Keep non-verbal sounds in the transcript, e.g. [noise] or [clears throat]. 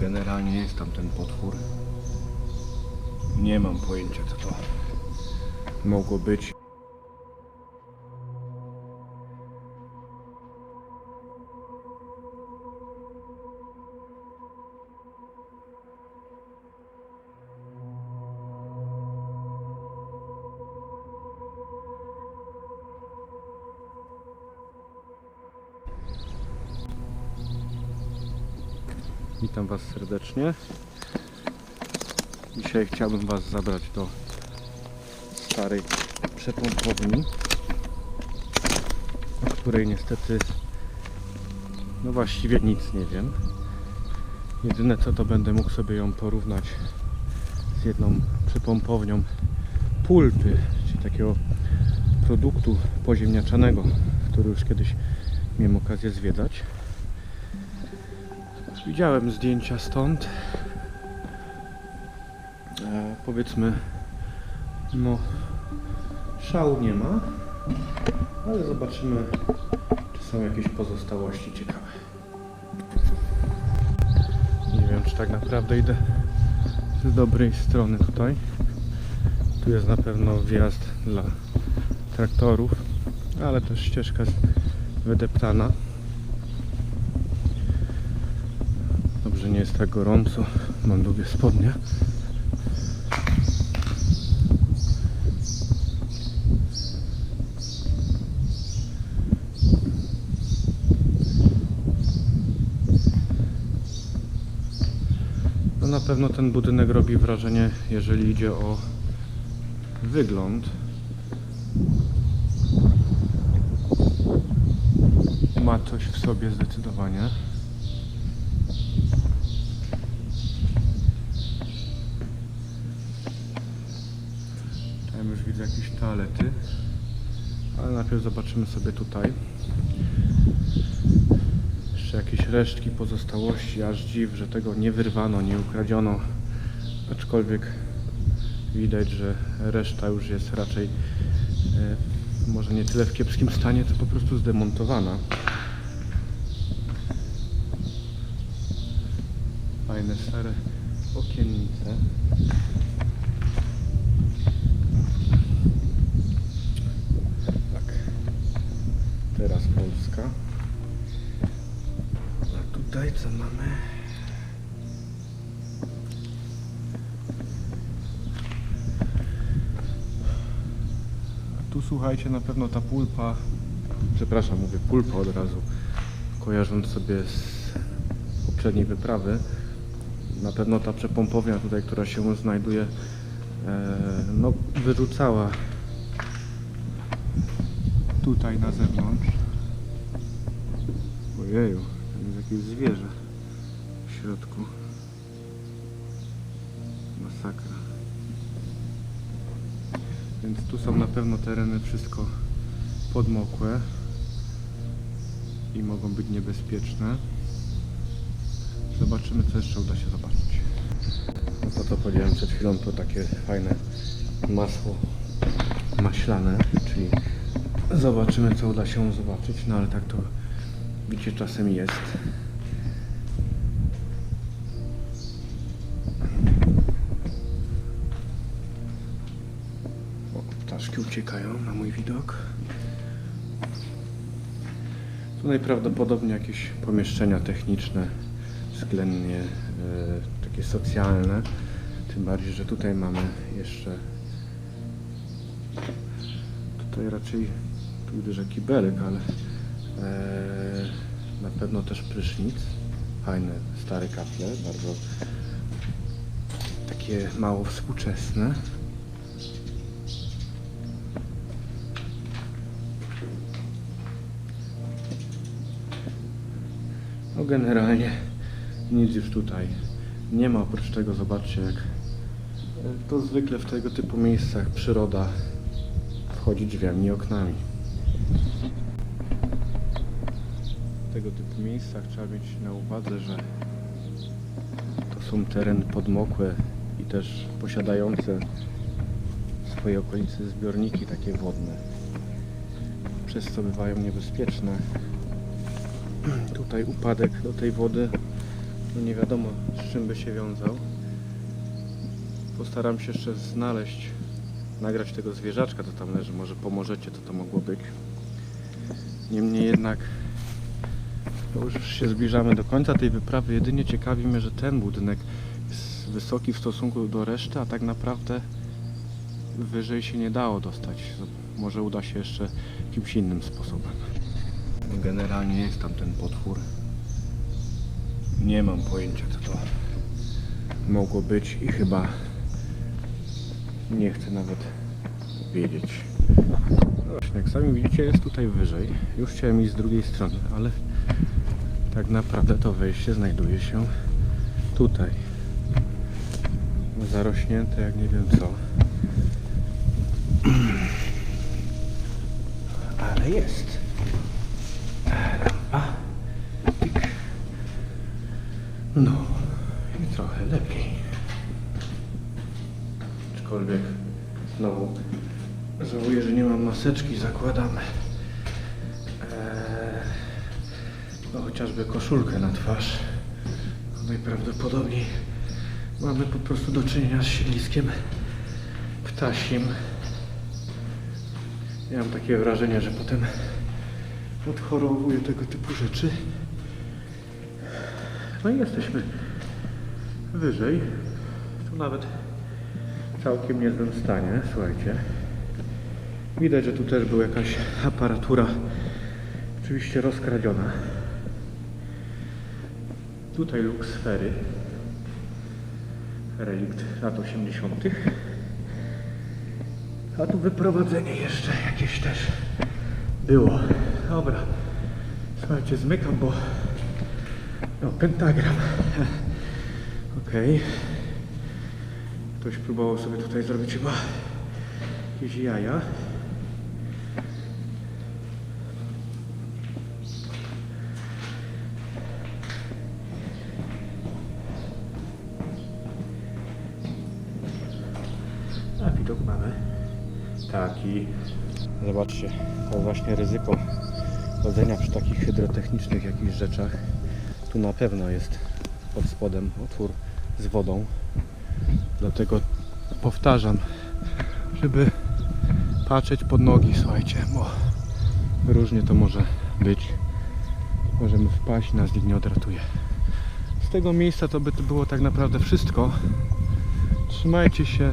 generalnie jest tam ten potwór. Nie mam pojęcia co to mogło być. Witam Was serdecznie. Dzisiaj chciałbym Was zabrać do starej przepompowni, o której niestety no właściwie nic nie wiem. Jedyne co to będę mógł sobie ją porównać z jedną przypompownią pulpy, czyli takiego produktu poziemniaczanego, który już kiedyś miałem okazję zwiedzać. Widziałem zdjęcia stąd. E, powiedzmy, no, szału nie ma, ale zobaczymy, czy są jakieś pozostałości ciekawe. Nie wiem, czy tak naprawdę idę z dobrej strony tutaj. Tu jest na pewno wjazd dla traktorów, ale też ścieżka wydeptana. Nie jest tak gorąco. Mam długie spodnie. No na pewno ten budynek robi wrażenie, jeżeli idzie o wygląd. Ma coś w sobie zdecydowanie. Już widzę jakieś toalety. Ale najpierw zobaczymy sobie tutaj. Jeszcze jakieś resztki, pozostałości. Aż dziw, że tego nie wyrwano, nie ukradziono. Aczkolwiek widać, że reszta już jest raczej e, może nie tyle w kiepskim stanie, to po prostu zdemontowana. Fajne szare okiennice. Tak. Teraz Polska. A tutaj co mamy? Tu słuchajcie, na pewno ta pulpa, przepraszam, mówię pulpa od razu, kojarząc sobie z poprzedniej wyprawy, na pewno ta przepompownia tutaj, która się znajduje, e, no wyrzucała tutaj na zewnątrz. Ojeju, tam jest jakieś zwierzę w środku. Masakra. Więc tu są na pewno tereny wszystko podmokłe i mogą być niebezpieczne. Zobaczymy co jeszcze uda się zobaczyć. No to co powiedziałem przed chwilą to takie fajne masło maślane, czyli zobaczymy co uda się zobaczyć, no ale tak to widzicie czasem jest. O, ptaszki uciekają na mój widok. Tu najprawdopodobniej jakieś pomieszczenia techniczne, względnie e, takie socjalne. Tym bardziej, że tutaj mamy jeszcze tutaj raczej tu widzę, że kibelek, ale na pewno też prysznic. Fajne, stare kaple, bardzo takie mało współczesne. No generalnie nic już tutaj nie ma, oprócz tego zobaczcie jak e, to zwykle w tego typu miejscach przyroda wchodzi drzwiami i oknami. Tego typu miejscach trzeba mieć na uwadze, że to są tereny podmokłe i też posiadające w swojej okolicy zbiorniki takie wodne, przez co bywają niebezpieczne. [clears throat] Tutaj upadek do tej wody No nie wiadomo z czym by się wiązał. Postaram się jeszcze znaleźć, nagrać tego zwierzaczka, co tam leży. Może pomożecie, co to mogło być. Niemniej jednak już się zbliżamy do końca tej wyprawy. Jedynie ciekawi mnie, że ten budynek jest wysoki w stosunku do reszty, a tak naprawdę wyżej się nie dało dostać. Może uda się jeszcze jakimś innym sposobem. Generalnie jest tam ten potwór. Nie mam pojęcia co to mogło być i chyba nie chcę nawet wiedzieć. Właśnie, jak sami widzicie jest tutaj wyżej. Już chciałem iść z drugiej strony, ale tak naprawdę to wejście znajduje się tutaj. Zarośnięte jak nie wiem co. Ale jest. A, pik. No i trochę lepiej. Aczkolwiek znowu żałuję, że nie mam maseczki, zakładam no chociażby koszulkę na twarz. No Najprawdopodobniej mamy po prostu do czynienia z siedliskiem ptasim. Ja mam takie wrażenie, że potem odchorowuję tego typu rzeczy. No i jesteśmy wyżej. Tu nawet w całkiem niezłym stanie, słuchajcie. Widać, że tu też była jakaś aparatura, oczywiście rozkradziona. Tutaj luksfery. Relikt lat 80. A tu wyprowadzenie jeszcze jakieś też było. Dobra. Słuchajcie, zmykam, bo no, pentagram. Okej. Ktoś próbował sobie tutaj zrobić chyba jakieś jaja. Widok mamy taki. Zobaczcie, to właśnie ryzyko chodzenia przy takich hydrotechnicznych jakichś rzeczach. Tu na pewno jest pod spodem otwór z wodą. Dlatego powtarzam, żeby patrzeć pod nogi, słuchajcie, bo różnie to może być. Możemy wpaść, nas nikt nie odratuje. Z tego miejsca to by to było tak naprawdę wszystko. Trzymajcie się